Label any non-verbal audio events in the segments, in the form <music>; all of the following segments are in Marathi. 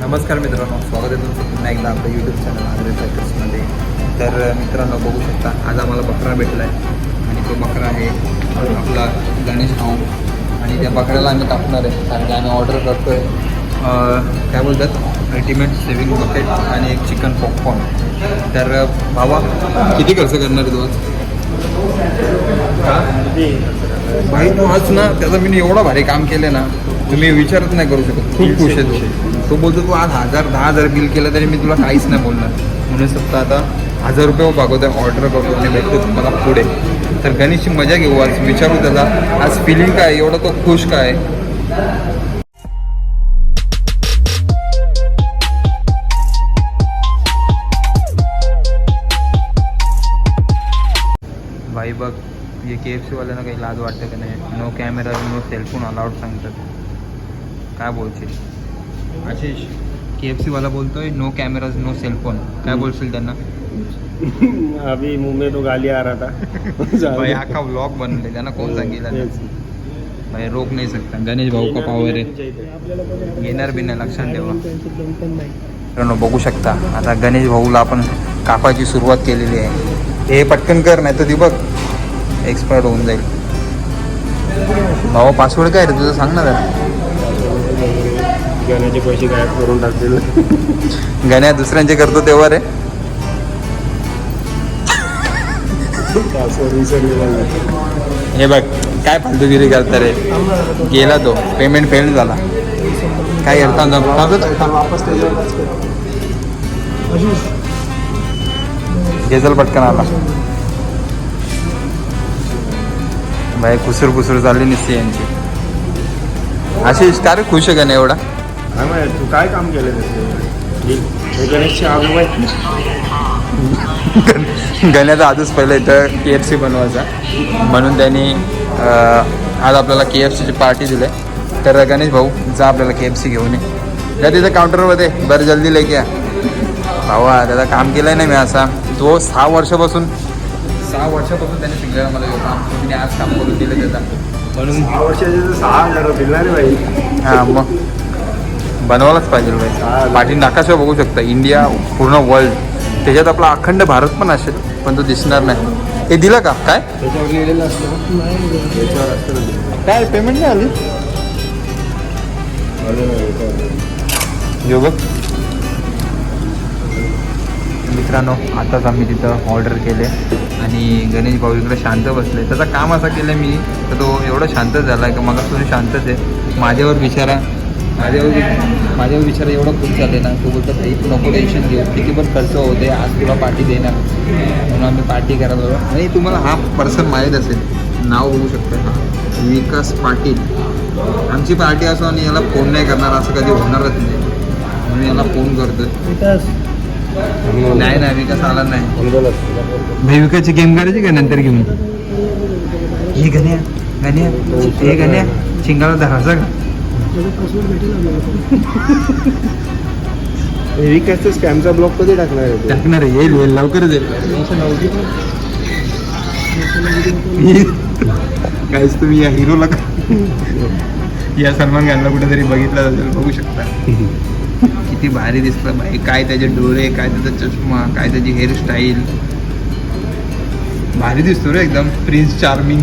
नमस्कार मित्रांनो स्वागत आहे तुमचं पुन्हा एकदा आपल्या यूट्यूब चॅनल आग्रे सायकल्समध्ये तर मित्रांनो बघू शकता आज आम्हाला बकरा भेटला आहे आणि तो बकरा आहे आपला गणेश भाऊ. आणि त्या बकऱ्याला आम्ही कापणार आहे कारण आम्ही ऑर्डर करतो आहे काय बोलतात? अल्टिमेट सेविंग बकेट आणि एक चिकन पॉपकॉर्न तर भावा किती खर्च करणार आहे तू आज? भाई तू आज ना त्याचं मी एवढं भारी काम केलं ना तुम्ही विचारच नाही करू शकत. खूप खुश आहे तो बोलतो तू आज हजार दहा हजार बिल केलं तरी मी तुला काहीच नाही बोलणार. म्हणून फक्त आता हजार रुपये मागवतोय ऑर्डर करतो आणि भेटतो तुम्हाला पुढे. तर गणेशची मजा घेऊ आज विचारू त्याला आज फिलिंग काय एवढा तो खुश काय? भाई बघ हे के एफ सीवाल्यांना काही लाज वाटतं का नाही? No camera no cellphone allowed सांगतात. काय बोलशील? आशिष. के एफ सीवाला बोलतोय नो कॅमेराज नो सेलफोन काय बोलशील त्यांना? अभी मुंह में तो गाली आ रहा था भाई अख्खा व्लॉग बनले त्यांना कोण सांगितलं भाई रोक नाही सकता गणेश भाऊ का पावर आहे? येणार बी नाही लक्षात ठेवा. मित्रांनो बघू शकता. आता गणेश भाऊला आपण कापायची सुरुवात केलेली आहे. हे पटकन कर नाही तर ती बघ एक्सपायर्ड होऊन जाईल. भाऊ पासवर्ड काय रे? तुझं सांग ना जरा. गाण्याचे पैसे गायब करून टाकतील गण्या दुसऱ्यांचे करतो तेव्हा रे. हे बघ काय फालतूगिरी करता रे? गेला तो पेमेंट फेल झाला. काय. गेजल पटकन आला. भाई कुसूर कुसूर चालली नसते यांची. आशिष का रे खुश आहे का नाही एवढा? काय माहीत तू काय काम केलं हे गणेशचे आजोबा आहेत. <laughs> गण्याचा आधीच पहिलं इथं के एफ सी बनवायचा. म्हणून त्यांनी आज आपल्याला के एफ सीची पार्टी दिली तर गणेश भाऊ जा आपल्याला के एफ सी घेऊन ये. तिथं काउंटरमध्ये बरं जल्दी लेके या. भावा त्याचं काम केलं आहे ना मी असा. तो सहा वर्षापासून सहा वर्षापासून त्यांनी शिकलेला मला काम तुम्ही आज काम करून दिलं त्याचा. म्हणून सहा वर्षाचे सहा हजार ना रे भाई. हां मग. बनवायलाच पाहिजे. पाठी नाकाशा बघू शकता. इंडिया पूर्ण वर्ल्ड त्याच्यात आपला अखंड भारत पण असेल पण तो दिसणार नाही. हे दिलं का? काय. काय पेमेंट नाही आली? आलं नाही याच्यावर. यो बघ. मित्रांनो आताच आम्ही तिथं ऑर्डर केले. आणि गणेश भाऊ इकडे शांत बसले. त्याचं काम असं केलं मी तर तो एवढा शांत झाला आहे का मला तुम्ही शांतच आहे. माझ्यावर विचारा माझ्यावर माझ्यावर विचारा एवढं खूप झाले ना. तो बोलतो भाई तू नको टेन्शन घेऊ. किती पण खर्च होते आज तुला पार्टी देणार. म्हणून आम्ही पार्टी करायला आलो. आणि तुम्हाला हा पर्सन माहीत असेल नाव बघू शकता हा. विकास पाटील. आमची पार्टी असो आणि याला फोन नाही करणार असं कधी होणारच नाही. म्हणून याला फोन करतोय. नाही नाही विकास आला नाही. भाई विकासची गेम करायची का नंतर घेऊन? हे गण्या गण्या. हे गण्या शिंगाला धरायचा का? हे विकासचा स्कॅमचा ब्लॉक कधी टाकणार आहे? टाकणार आहे. येईल येईल. लवकरच येईल. काहीच तुम्ही या हिरोला का? या सलमान खानला कुठेतरी बघितलं असेल बघू शकता. किती भारी दिसतं बाई. काय त्याचे डोळे काय त्याचा चष्मा काय त्याची हेअरस्टाईल भारी दिसतो रे एकदम. प्रिन्स चार्मिंग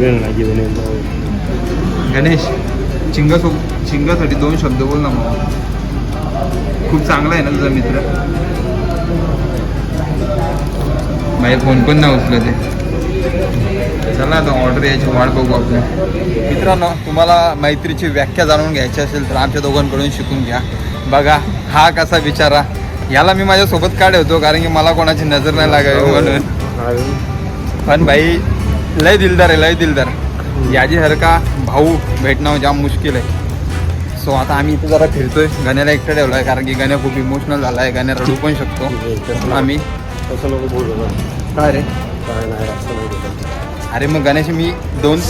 घेऊन येतो. गणेश चिंगासो चिंगासाठी दोन शब्द बोल ना मग. खूप चांगला आहे ना तुझा मित्र. माझे फोन पण नाही उचलत आहे. चला आता ऑर्डर यायची वाट बघू आपण. मित्रांनो तुम्हाला मैत्रीची व्याख्या जाणून घ्यायची असेल तर आमच्या दोघांकडून शिकून घ्या. बघा हा कसा बिचारा याला मी माझ्यासोबत का ठेवतो कारण की मला कोणाची नजर नाही लागावी म्हणून. अजून पण भाई लय दिलदार आहे लय दिलदार. याच्यासारखा भाऊ भेटणं जाम मुश्किल आहे. सो आता आम्ही इथं जरा फिरतोय. गाण्याला एकटं ठेवलं आहे कारण की गाण्या खूप इमोशनल झाला आहे गाण्या रडू पण शकतो. म्हणून आम्ही. काय रे? काय नाही असं नाही बोलत. अरे मग गणेश मी दोन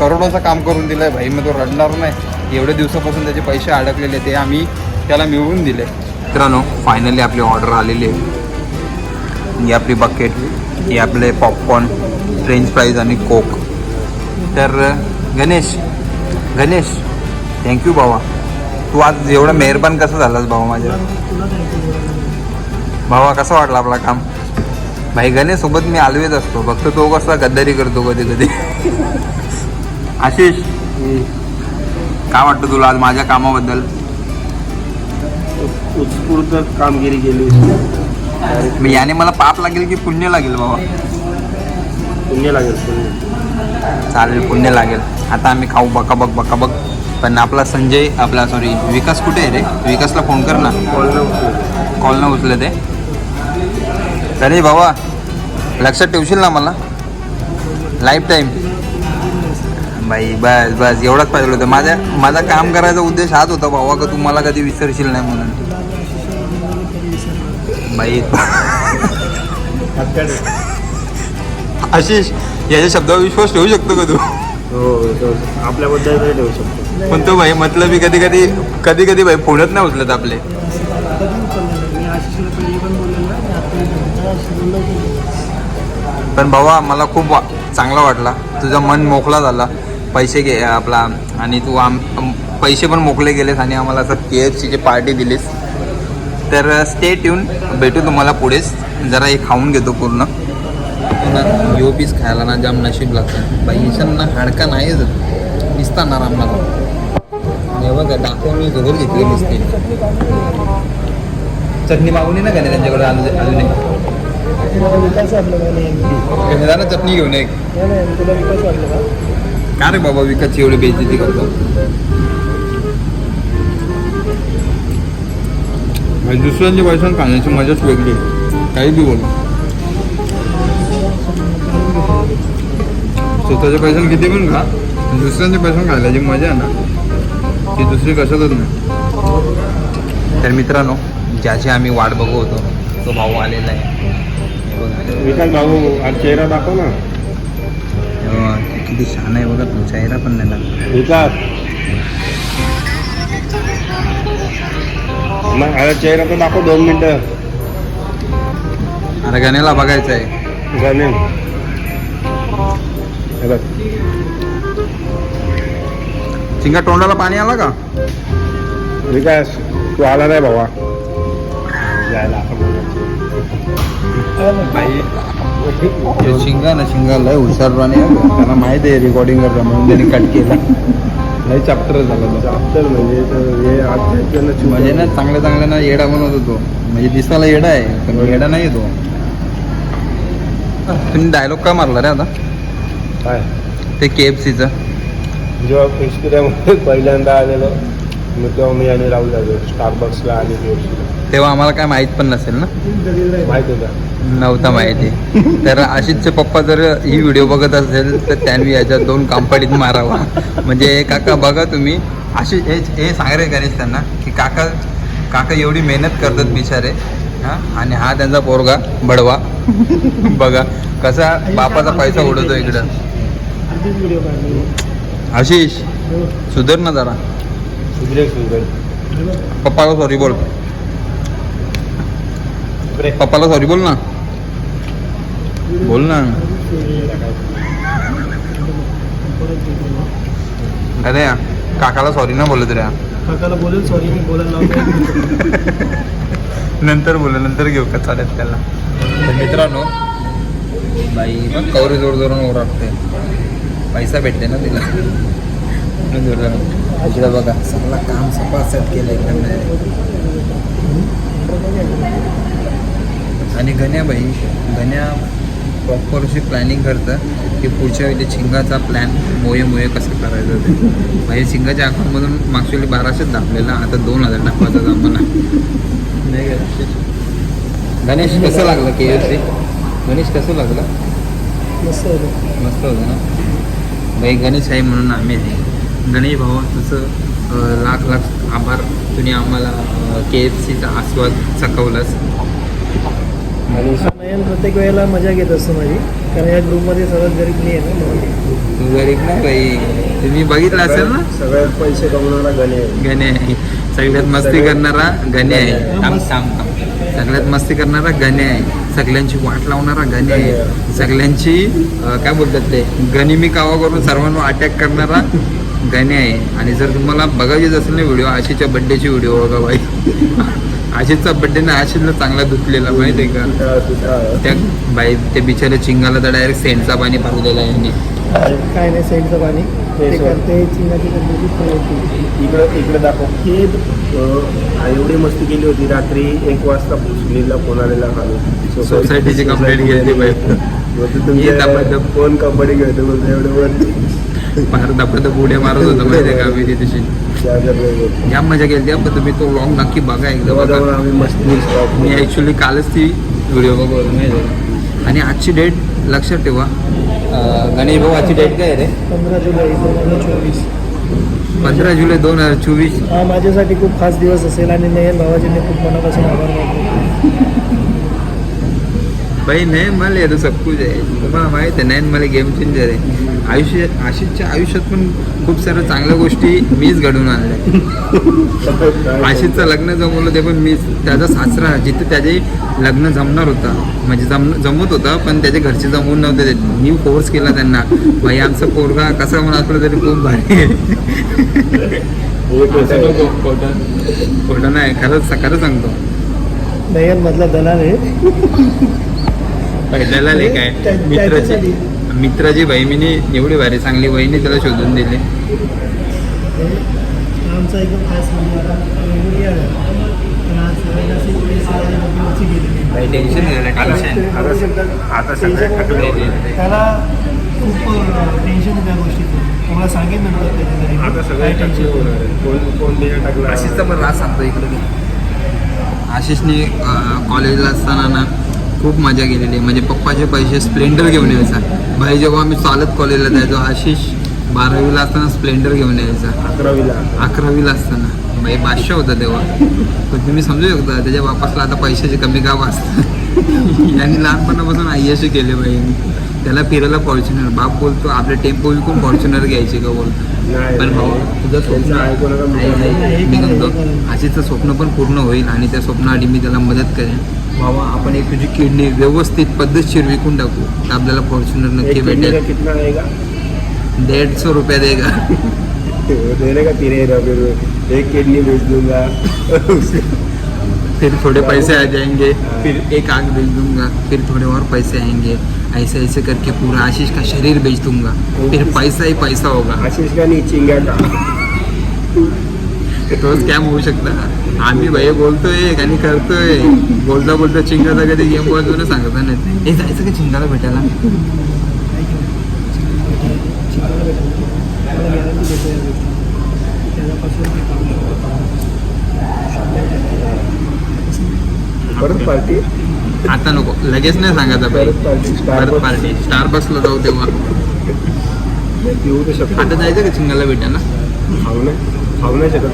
करोडोचं काम करून दिलं आहे भाई मग तो रडणार नाही. एवढ्या दिवसापासून त्याचे पैसे अडकलेले ते आम्ही त्याला मिळवून दिले. मित्रांनो फायनली आपली ऑर्डर आलेली आहे. ही आपली बकेट की आपले पॉपकॉर्न फ्रेंच फ्राईज आणि कोक तर गणेश गणेश थँक्यू भावा. तू आज एवढं मेहरबान कसं झालास भावा माझ्या? भावा कसं वाटलं आपला काम? भाई गणेश सोबत मी आलवेच असतो. फक्त तो कसा गद्दारी करतो कधी कधी. <laughs> आशिष काय वाटतं तुला आज माझ्या कामाबद्दल? उत्स्फूर्त कामगिरी केली. मी याने मला पाप लागेल की पुण्य लागेल बाबा? पुण्य लागेल पुण्य. चालेल पुण्य लागेल. आता आम्ही खाऊ बका बक बका बक. पण आपला संजय आपला सॉरी विकास कुठे आहे रे? विकासला फोन कर ना. कॉल नव्हतं कॉल न उचले ते. तरी बाबा लक्षात ठेवशील ना मला? लाईफ टाईम बाई बस बस. एवढाच पाहिजे होतं. माझ्या माझा काम करायचा उद्देश हाच होता भावा का तू मला कधी विसरशील नाही म्हणून? बाई आशिष याच्या शब्दावर विश्वास ठेवू शकतो का तू? हो तो आपल्याबद्दल ठेवू शकतो. पण तो भाई मतलब मी कधी कधी कधी कधी भाई फोनच नाही उचलत आपले. पण भावा मला खूप वा- चांगला वाटला. तुझं मन मोकळा झाला. पैसे घे आपला. आणि तू आम आम- पैसे पण मोकळे गेलेस आणि आम्हाला असं के एफ सीची पार्टी दिलीस. तर स्टे ट्यून भेटू तुम्हाला पुढेच जरा हे खाऊन घेतो पूर्ण. यो पीस खायला ना जाम नशीब लागतं. पैशांना हाडका नाहीच दिसता ना हे बघा दाखवून मी जवळ घेतली दिसते चटणी मागून ये ना का नाही त्यांच्याकडे अजून अजून एक. ना चटणी घेऊन एक. का? रे बाबा विकतची एवढी बेइज्जती करतो? म्हणजे दुसऱ्यांच्या पैशांना खाण्याची मजाच वेगळी. आहे. काही बी बोल. स्वतःच्या पैशाने किती पण खा. पण दुसऱ्यांच्या पैशाने खायला जी मजा आहे ना ती दुसरी कशातच नाही. तर मित्रांनो ज्याची आम्ही वाट बघू होतो तो भाऊ आलेला आहे. हे. विकास भाऊ आज चेहरा दाखव ना. किती छान आहे बघा तो चेहरा पण नाही लागला विकास मग आता चेहरा तर दाखव दोन मिनटं. अरे गण्याला बघायचं आहे गाणे हे बघ. चिंगा तोंडाला पाणी आला का? विकास तू आला नाही भावा. जायला. आपण बोलायचं. तो शिंगा ना शिंगा लय हुशार राणे त्याला माहिती आहे रेकॉर्डिंग करता म्हणून त्यांनी कट केला. लय चॅप्टर झाला तो. चाप्टर म्हणजे तर हे म्हणजे ना चांगल्या चांगल्या ना येडा बनवत होतो. म्हणजे दिसायला येडा आहे पण येडा नाही तो. तुम्ही डायलॉग काय मारला रे आता? काय? ते के एफ सीचं जेव्हा फिशपिऱ्यामध्ये <laughs> पहिल्यांदा आलेलो मग तेव्हा मी आणि राहुल आलो स्टारबक्सला आणि KFC ला. तेव्हा आम्हाला काय माहीत पण नसेल ना? माहीत होता नव्हता माहिती. तर आशिषचे पप्पा जर ही व्हिडिओ बघत असेल तर त्यांनी याच्यात दोन कांपडीत मारावा. म्हणजे काका बघा तुम्ही. आशिष हे हे सांग रे गणेश त्यांना की काका काका एवढी मेहनत करतात बिचारे. हां? आणि हा त्यांचा पोरगा बडवा. बघा कसा बापाचा पैसा उडवतो इकडं. आशिष सुधर ना जरा. सुधरे सुधरे. पप्पाला सॉरी बोल. पप्पाला सॉरी बोल ना. बोल ना. अरे काकाला सॉरी ना बोलत रे. काकाला बोलेल सॉरी मी बोलायला लावतो नंतर बोल नंतर घेऊ का चालेल त्याला. तर मित्रांनो बाई कवरी जोड जोडून ओरडते. पैसा भेटते ना तिला. इकडं बघा सगळं काम सपासट केलं एकदम आणि गण्या बाई गण्या प्रॉपर अशी प्लॅनिंग करतं की पुढच्या वेळी शिंगाचा प्लॅन मोये मोये कसं करायचं ते. म्हणजे शिंगाच्या अकाउंटमधून मागच्या वेळी बाराशेच दाखलेला आता दोन हजार टाकवायचा आम्हाला नाही? गणेश कसं लागलं के एफ सी गणेश कसं लागलं? मस्त होतं. मस्त होतं ना? बाई गणेश आहे म्हणून आम्ही आहे. गणेश भाऊ तसं लाख लाख आभार. तुम्ही आम्हाला के एफ सीचा आस्वाद चकवलास आणि नयन प्रत्येक वेळेला मजा घेत असतो माझी. कारण या ग्रुपमध्ये सर्वात गरीब मी आहे ना म्हणून. तू गरीब नाही बाई. तुम्ही बघितलं असेल ना? सगळ्यात पैसे कमवणारा गणे आहे. गणे आहे. सगळ्यात मस्ती करणारा गणे आहे. थांब थांब थांब. सगळ्यात मस्ती करणारा गणे आहे. सगळ्यांची वाट लावणारा गणे आहे. सगळ्यांची अं, काय बोलतात ते? गनिमी कावा करून सर्वांवर अटॅक करणारा गणे आहे. आणि जर तुम्हाला बघायचीच असेल ना व्हिडिओ आशिषच्या बड्डेची व्हिडिओ बघा बाई. <laughs> आशिषचा बड्डे ना आशिषला चांगला धुतलेला माहिती आहे का त्या बाई त्या बिचाऱ्या चिंगाला तर डायरेक्ट सेंटचा पाणी पाजलेला आहे यांनी. काय नाही सेंटचं पाणी. ते करते चिंगाची इकडं इकडे दाखव. की एवढी मस्ती केली होती रात्री एक वाजता सुनीलला फोन आलेला खाली सोसायटीची complaint केली बाई. कबड्डी खेळतो बोलतो एवढं बाहेर दाखवत पुढे मारत होतं माहिती का तिथे वगैरे. जाम मजा केली पण तुम्ही तो व्लॉग नक्की बघा एकदा बघा. मी ॲक्च्युली कालच ती व्हिडिओ बघत माहिती? आणि आजची डेट लक्षात ठेवा. गणेश भाऊ आजची डेट काय आहे रे? पंधरा जुलै दोन हजार चोवीस. पंधरा जुलै दोन हजार चोवीस. हा माझ्यासाठी खूप खास दिवस असेल आणि नयन भावाचे मी खूप मनापासून आभार मानतो. भाई नयन मला आहे तो सब कुछ आहे. तुम्हाला माहीत आहे नयन मला गेम चेंजर आहे. आयुष्य आशिषच्या आयुष्यात पण खूप साऱ्या चांगल्या गोष्टी मीच घडवून आणल्या. <laughs> आशिषचं लग्न जमवलं ते पण मीच त्याचा सासरा जिथे त्याचे लग्न जमणार होता. म्हणजे जम जमत होता पण त्याचे घरचे जमवून नव्हते. मी फोर्स केला त्यांना. भाई आमचा पोरगा कसा म्हणून असलं तरी खूप भारी आहे. खोटं नाही खरंच खरं सांगतो. मधला दलाल आहे. पहिल्याला लय काय? मित्राची. मित्राची बहिणीने एवढी भारी चांगली बहिणी त्याला शोधून दिली आमचा एकदम खास म्हणजे आता गेलेली. टेन्शन आता सगळे थकले. त्याला खूप टेन्शन त्या गोष्टीचं तुम्हाला सांगेन नंतर कधीतरी. आता सगळे टेन्शन होणार. कोण कोण बिया टाकला आशिषचा पण राज सांगतो इकडे. आशिषने कॉलेजला असताना ना खूप मजा केलेली आहे. म्हणजे पप्पाचे पैसे स्प्लेंडर घेऊन यायचा. भाई जेव्हा आम्ही चालत कॉलेजला जायचो आशिष बारावीला असताना स्प्लेंडर घेऊन यायचा. अकरावीला. अकरावीला असताना. भाई बादशाह होता तेव्हा. पण तुम्ही समजू शकता त्याच्या बापासला आता पैशाची कमी का वाचतं? <laughs> यांनी लहानपणापासून आय्याशी केले बाईंनी त्याला फिरायला फॉर्च्युनर. बाप बोलतो आपले टेम्पो विकून फॉर्च्युनर घ्यायचे का बोलतो? पण भाऊ तुझं स्वप्न. आशिषचं स्वप्न पण पूर्ण होईल आणि त्या स्वप्नासाठी मी त्याला मदत करेन. भावा आपण एक तुझी किडनी व्यवस्थित पद्धतशीर विकून टाकू. तर आपल्याला फॉर्च्युनर नक्की भेटेल. डेढ़ रुपया देगा. <laughs> देने का तीन रुपये एक किडनी बेच दूंगा. <laughs> फिर थोड़े पैसे आ जाएंगे फिर एक आग बेच दूंगा फिर थोड़े और पैसे आएंगे ऐसे ऐसे करके पूरा आशीष का शरीर बेच दूंगा। फिर पैसा ही पैसा होगा। आशीष का नहीं चिंगा का। <laughs> तो स्कॅम होऊ शकता आम्ही भाई बोलतोय आणि करतोय बोलता बोलता चिंगाचा कधी गेम बॉल सांगता नाही हे जायचं का चिंगाला भेटायला शिकायला भेटेल. तुम्हाला गॅरंटी देतो या गोष्टी त्याच्यापासून ते करू शकतो. परत पार्टी. आता नको लगेच नाही सांगायचं परत पार्टी स्टार बक्सला जाऊ तेव्हा. आता जायचं का? चिंगाला भेटायला खाऊ नाही खाऊ नाही शकत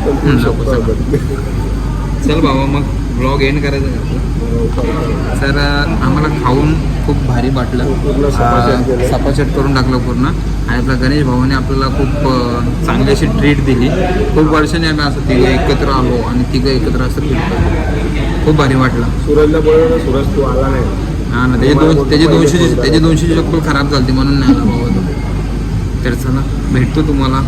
चला. बाबा मग ब्लॉग एंड करायचं का? हो. तर आम्हाला खाऊन खूप भारी वाटलं. केलं. सपाचट करून टाकलं पूर्ण. आणि आपल्या गणेश भावाने आपल्याला खूप चांगली अशी ट्रीट दिली. खूप वर्षांनी आम्ही असं तिघं एकत्र आलो आणि तिघं एकत्र असं फिरतो खूप भारी वाटलं. सूरजला बोलवलं सूरज तू आला नाही. हा ना त्याचे दोन त्याचे दोनशेची त्याचे दोनशेची चप्पल खराब झाली म्हणून नाही आला भावा तो तर चला भेटतो तुम्हाला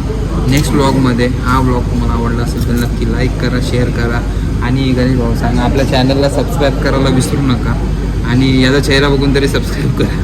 नेक्स्ट ब्लॉगमध्ये हा ब्लॉग तुम्हाला आवडला असेल तर नक्की लाईक करा शेअर करा. आणि गणेश भाऊ सांगा आपल्या चॅनलला सबस्क्राईब करायला विसरू नका. आणि याचा चेहरा बघून तरी सबस्क्राईब करा.